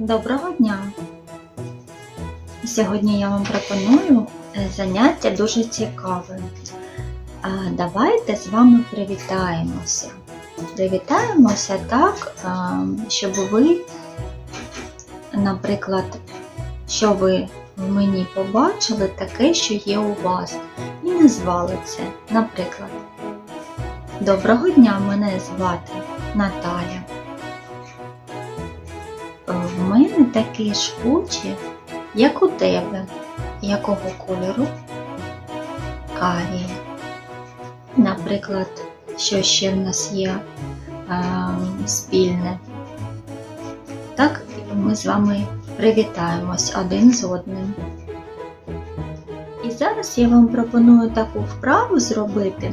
Доброго дня! Сьогодні я вам пропоную е, заняття дуже цікаве. Давайте з вами привітаємося. Привітаємося так, щоб ви, наприклад, що ви в мені побачили таке, що є у вас, і назвали це. Наприклад, Доброго дня, мене звати Наталя. В мене такі як у тебе. Якого кольору? Карі. Наприклад, що ще в нас є е, спільне. Так, ми з вами привітаємось один з одним. І зараз я вам пропоную таку вправу зробити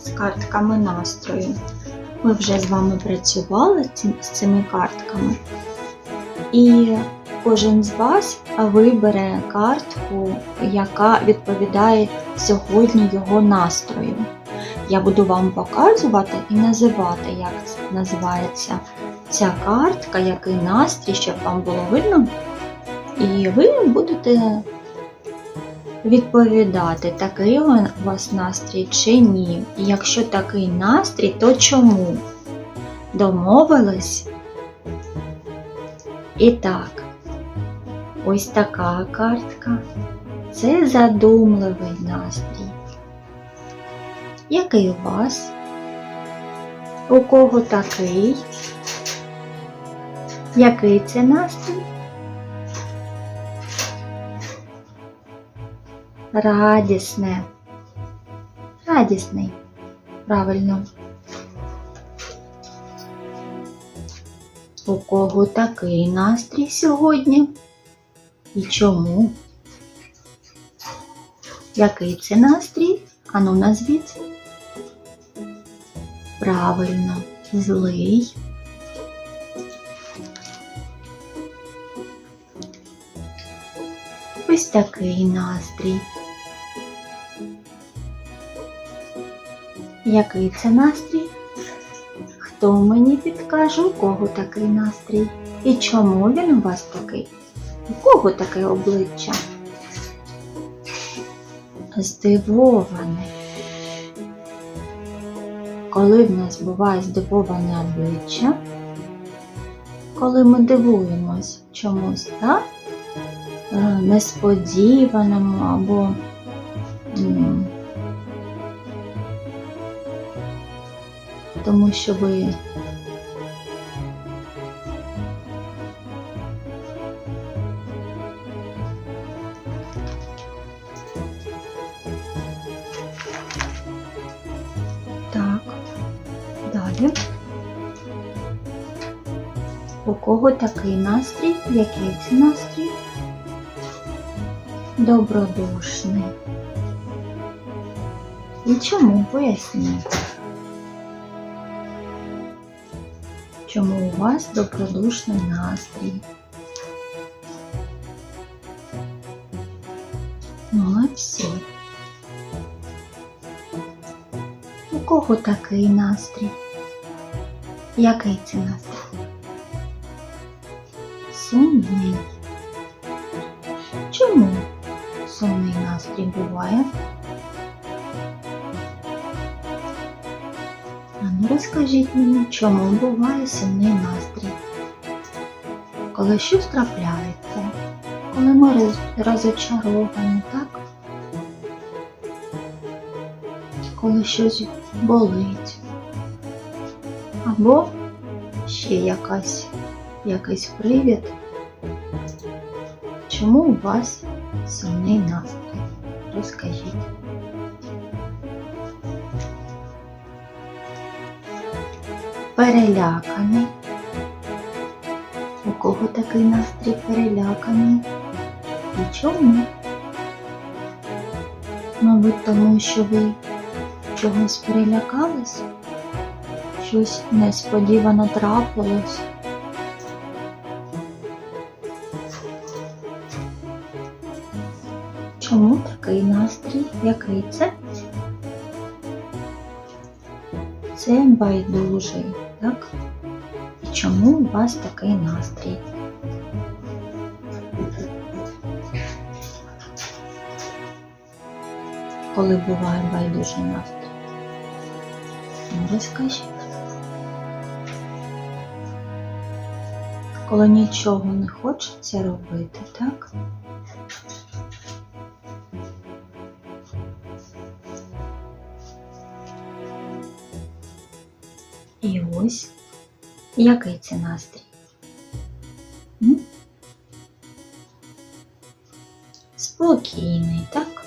з картками настрою. Ми вже з вами працювали з цими картками. І кожен з вас вибере картку, яка відповідає сьогодні його настрою. Я буду вам показувати і називати, як називається ця картка, який настрій, щоб вам було видно. І ви будете відповідати, такий у вас настрій чи ні. І якщо такий настрій, то чому? Домовились? І так, ось така картка. Це задумливий настрій. Який у вас? У кого такий? Який це настрій? Радісне. Радісний. Правильно. У кого такий настрій сьогодні? І чому? Який це настрій? Ану назвіть. Правильно, злий. Ось такий настрій. Який це настрій? Хто мені підкаже, у кого такий настрій? І чому він у вас такий? У кого таке обличчя? Здивоване. Коли в нас буває здивоване обличчя, коли ми дивуємось чомусь, так? Е, несподіваному або м, тому що ви так, далі. У кого такий настрій? Який це настрій? Добродушний. І чому поясніть? Чому у вас добродушний настрій? Молодці. У кого такий настрій? Який це настрій? Сумний. Чому сумний настрій буває? Розкажіть мені, чому буває сумний настрій? Коли щось трапляється, коли ми роз- розочаровані, так? Коли щось болить. Або ще якась, якийсь привід. Чому у вас сумний настрій? Розкажіть. Переляканий. У кого такий настрій переляканий? І чому? Мабуть, тому що ви чогось перелякались? Щось несподівано трапилось. Чому такий настрій? Який це? Це байдужий, так? І чому у вас такий настрій? Коли буває байдужий настрій? Ну, розкажіть. Коли нічого не хочеться робити, так? І ось який це настрій? Спокійний, так?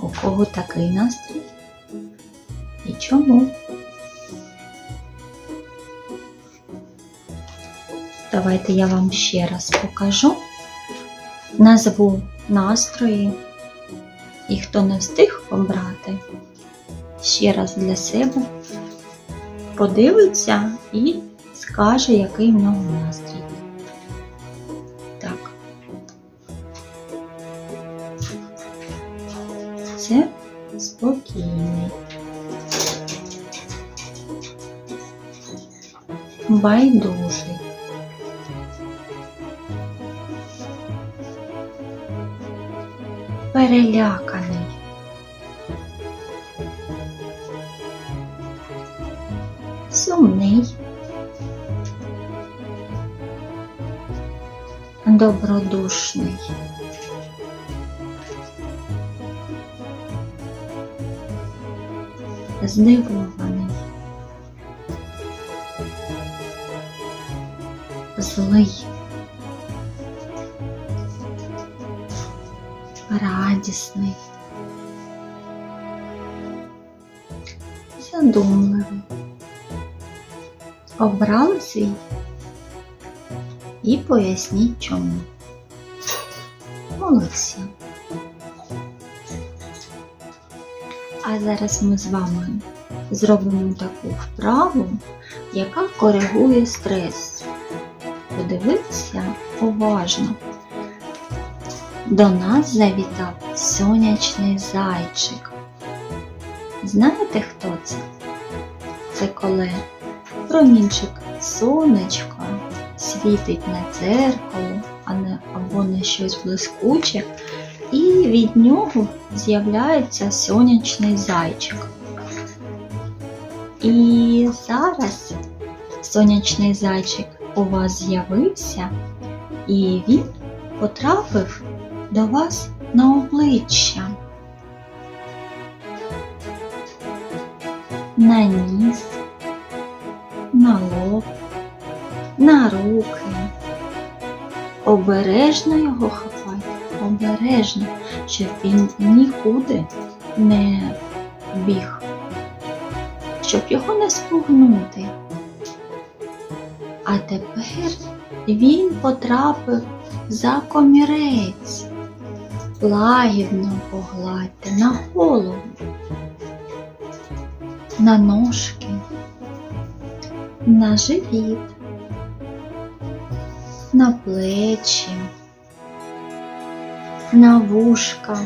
У кого такий настрій? І чому? Давайте я вам ще раз покажу. Назву настрої. І хто не встиг обрати, ще раз для себе подивиться і скаже, який в нього настрій. Так. Це спокійний. Байдужий. Переляканий. Добродушний. Здивований. Злий. Радісний. Задумливий. Обрали свій і поясніть чому. Молодці. А зараз ми з вами зробимо таку вправу, яка коригує стрес. Подивіться уважно. До нас завітав сонячний зайчик. Знаєте, хто це? Це коли промінчик сонечка світить на не, або на щось блискуче, і від нього з'являється сонячний зайчик. І зараз сонячний зайчик у вас з'явився, і він потрапив до вас на обличчя, на ніс, на лоб, на руки. Обережно його хапайте, обережно, щоб він нікуди не біг, щоб його не спугнути. А тепер він потрапив за комірець. Лагідно погладьте на голову, на ножки, на живіт, на плечі, на вушка.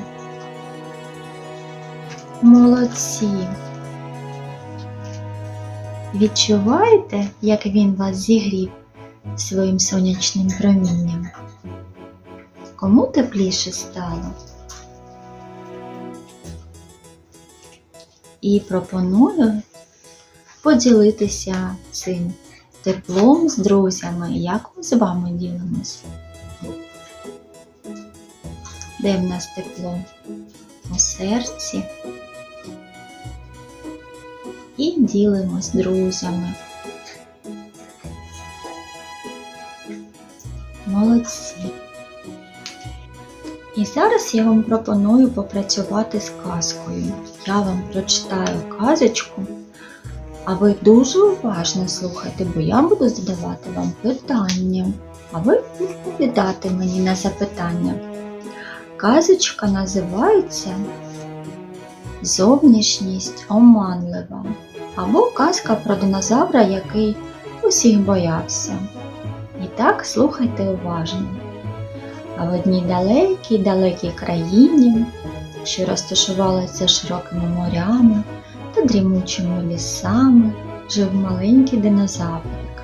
Молодці. Відчуваєте, як він вас зігрів своїм сонячним промінням? Кому тепліше стало? І пропоную поділитися цим теплом з друзями. Як ми з вами ділимося? Де в нас тепло? У серці. І ділимось друзями. Молодці. І зараз я вам пропоную попрацювати з казкою. Я вам прочитаю казочку, а ви дуже уважно слухайте, бо я буду задавати вам питання, а ви відповідати мені на запитання. Казочка називається Зовнішність оманлива або казка про динозавра, який усіх боявся. І так слухайте уважно. А в одній далекій далекій країні, що розташувалася широкими морями та дрімучими лісами, жив маленький динозаврик.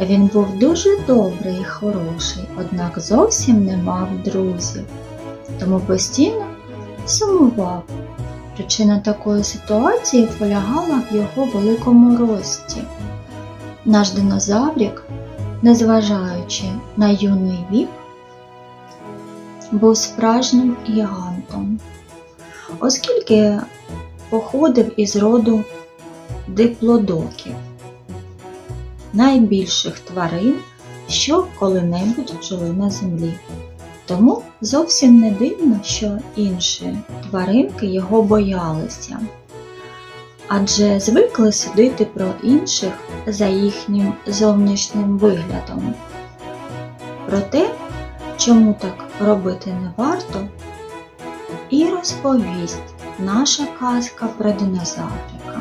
Він був дуже добрий і хороший, однак зовсім не мав друзів, тому постійно сумував. Причина такої ситуації полягала в його великому рості. Наш динозаврик, незважаючи на юний вік, був справжнім гігантом, оскільки походив із роду диплодоків, найбільших тварин, що коли-небудь жили на землі. Тому зовсім не дивно, що інші тваринки його боялися, адже звикли судити про інших за їхнім зовнішнім виглядом. Проте, чому так робити не варто, і розповість наша казка про динозаврика.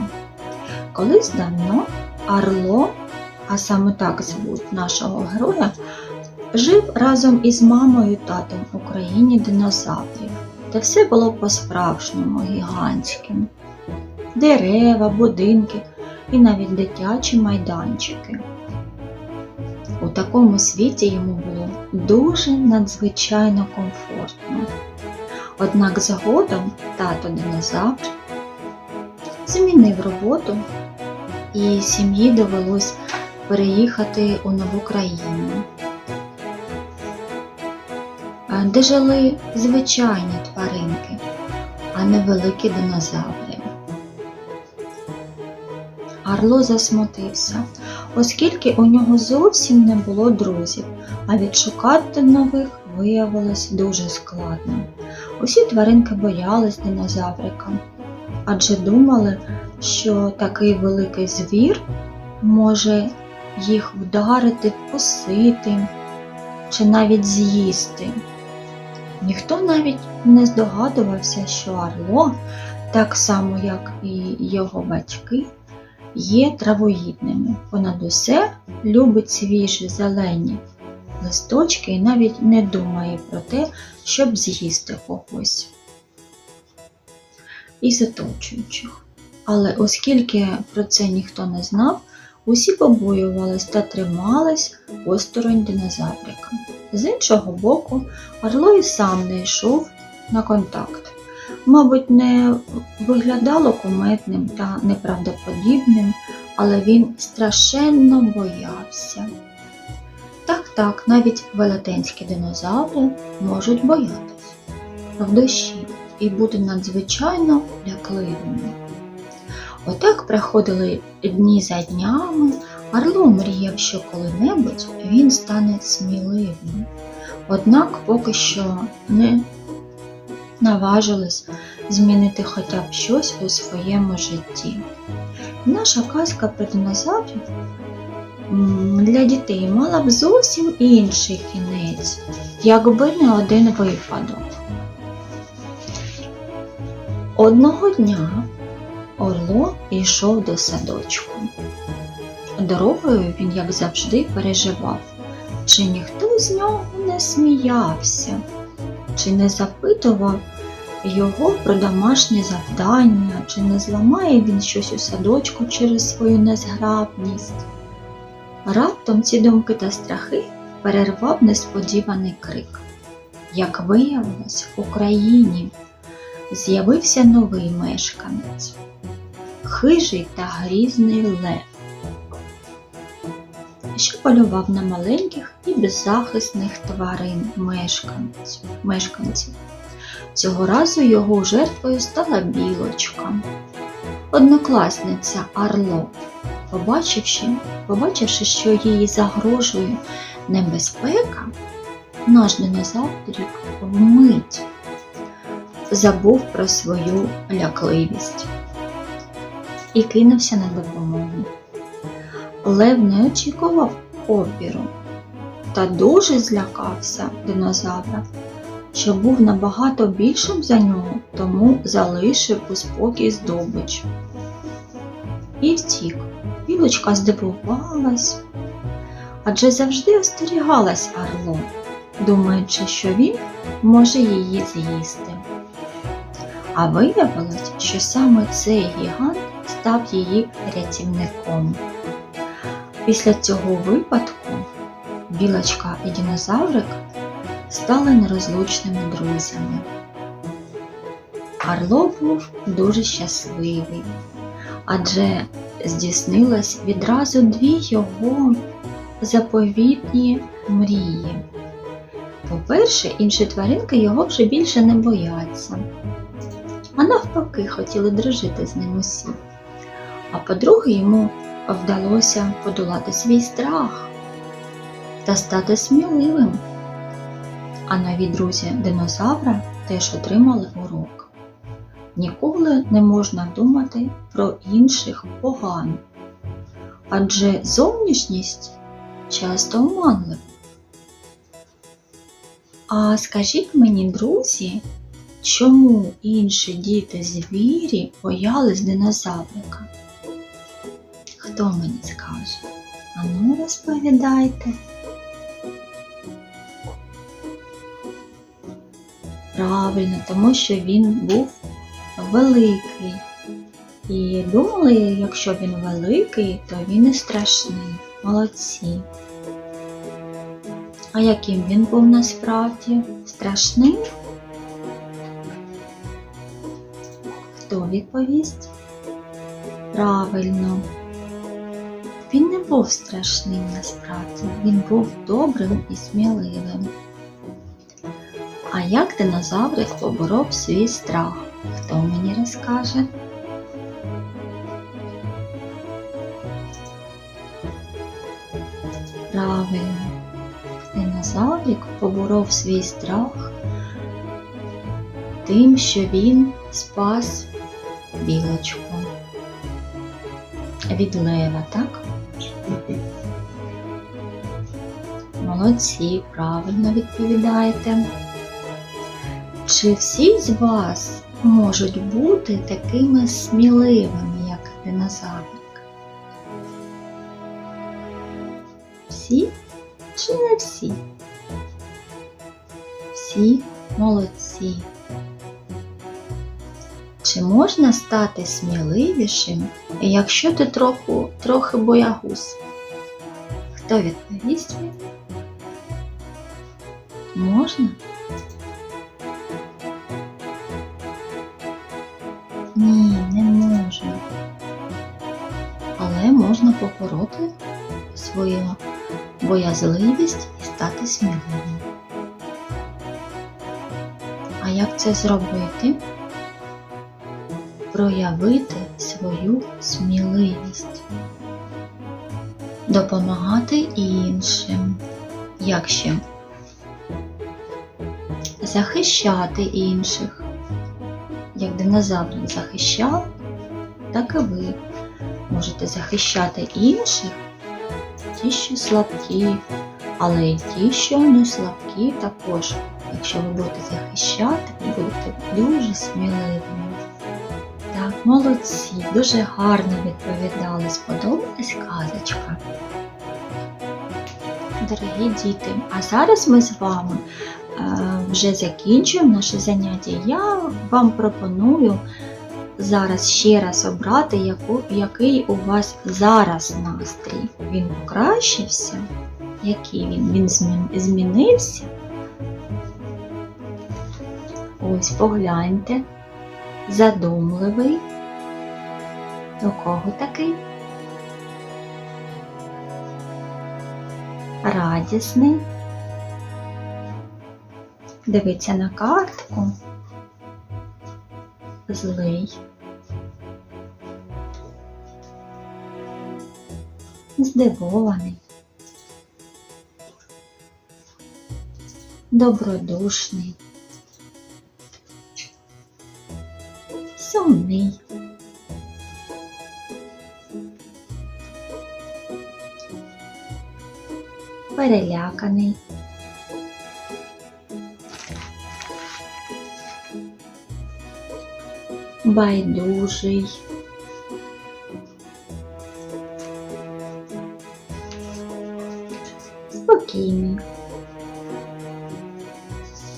Колись давно Арло, а саме так звуть нашого героя, жив разом із мамою і татом у країні динозаврів, де все було по-справжньому гігантським. Дерева, будинки і навіть дитячі майданчики. У такому світі йому було дуже надзвичайно комфортно. Однак згодом тато динозавр змінив роботу і сім'ї довелось переїхати у нову країну, е, де жили звичайні тваринки, а не великі динозаври. Арло засмутився, оскільки у нього зовсім не було друзів, а відшукати нових виявилось дуже складно. Усі тваринки боялись динозаврика, адже думали, що такий великий звір може їх вдарити, вкусити чи навіть з'їсти. Ніхто навіть не здогадувався, що Арло, так само як і його батьки, є травоїдними. Понад усе любить свіжі зелені листочки і навіть не думає про те, щоб з'їсти когось із оточуючих. Але оскільки про це ніхто не знав, усі побоювались та тримались осторонь динозаврика. З іншого боку, Орло сам не йшов на контакт. Мабуть, не виглядало куметним та неправдоподібним, але він страшенно боявся. Так, так, навіть велетенські динозаври можуть боятися в душі і бути надзвичайно лякливими. Отак проходили дні за днями, Орло мріяв, що коли-небудь він стане сміливим. Однак поки що не наважились змінити хоча б щось у своєму житті. Наша казка про динозаврів для дітей мала б зовсім інший кінець, якби не один випадок. Одного дня Орло йшов до садочку. Дорогою він, як завжди, переживав, чи ніхто з нього не сміявся, чи не запитував його про домашнє завдання, чи не зламає він щось у садочку через свою незграбність. Раптом ці думки та страхи перервав несподіваний крик. Як виявилось, в Україні з'явився новий мешканець хижий та грізний лев, що полював на маленьких і беззахисних тварин мешканців. Цього разу його жертвою стала білочка, однокласниця Арло. Побачивши, побачивши, що їй загрожує небезпека, наш динозаврик вмить забув про свою лякливість і кинувся на допомогу. Лев не очікував опіру та дуже злякався динозавра, що був набагато більшим за нього, тому залишив у спокій здобич. І втік. Білочка здивувалась, адже завжди остерігалась Орло, думаючи, що він може її з'їсти. А виявилось, що саме цей гігант став її рятівником. Після цього випадку білочка і динозаврик стали нерозлучними друзями. Карло був дуже щасливий, адже здійснилось відразу дві його заповітні мрії. По-перше, інші тваринки його вже більше не бояться, а навпаки хотіли дружити з ним усі. А по-друге, йому вдалося подолати свій страх та стати сміливим. А нові друзі динозавра теж отримали урок. Ніколи не можна думати про інших погано, адже зовнішність часто оманлива. А скажіть мені, друзі, чому інші діти звірі боялись динозаврика? Хто мені скаже? Ану, розповідайте. Правильно, тому що він був великий. І думали, якщо він великий, то він і страшний. Молодці. А яким він був насправді? Страшним? Хто відповість? Правильно. Він не був страшним насправді, він був добрим і сміливим. А як динозаврик поборов свій страх? Хто мені розкаже? Правильно, динозаврик поборов свій страх тим, що він спас білочку від лева, так? Молодці, правильно відповідаєте. Чи всі з вас можуть бути такими сміливими, як динозаврик? Всі чи не всі? Всі молодці. Чи можна стати сміливішим, якщо ти трохи, трохи боягуз? Хто відповість? Можна? Ні, не можна. Але можна побороти свою боязливість і стати сміливим. А як це зробити? Проявити свою сміливість, допомагати іншим. Як ще? Захищати інших. Як динозавр захищав, так і ви можете захищати інших, ті, що слабкі, але й ті, що не слабкі також. Якщо ви будете захищати, ви будете дуже сміливими. Так, молодці, дуже гарно відповідали. Сподобалась казочка. Дорогі діти, а зараз ми з вами вже закінчуємо наше заняття. Я вам пропоную зараз ще раз обрати, яку, який у вас зараз настрій. Він покращився? Який він? Він змінився? Ось погляньте. Задумливий. У кого такий? Радісний. Дивиться на картку. Злий. Здивований. Добродушний. Сумний. Переляканий. Байдужий. Спокійний.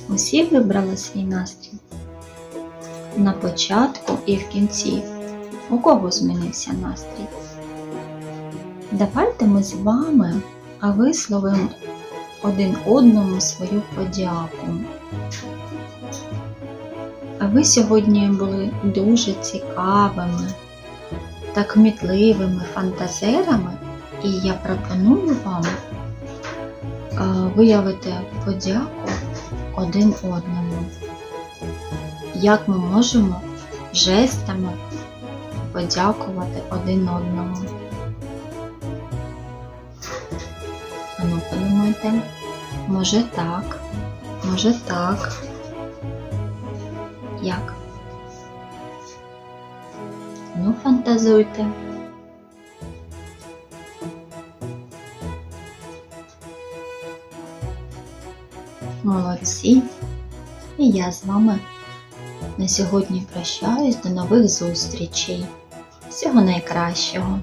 Усі вибрали свій настрій на початку і в кінці. У кого змінився настрій? Давайте ми з вами висловимо один одному свою подяку. А ви сьогодні були дуже цікавими та кмітливими фантазерами, і я пропоную вам е, виявити подяку один одному. Як ми можемо жестами подякувати один одному? Ану, подумайте, може так, може так. Як? Ну, фантазуйте. Молодці. І я з вами на сьогодні прощаюсь. До нових зустрічей. Всього найкращого.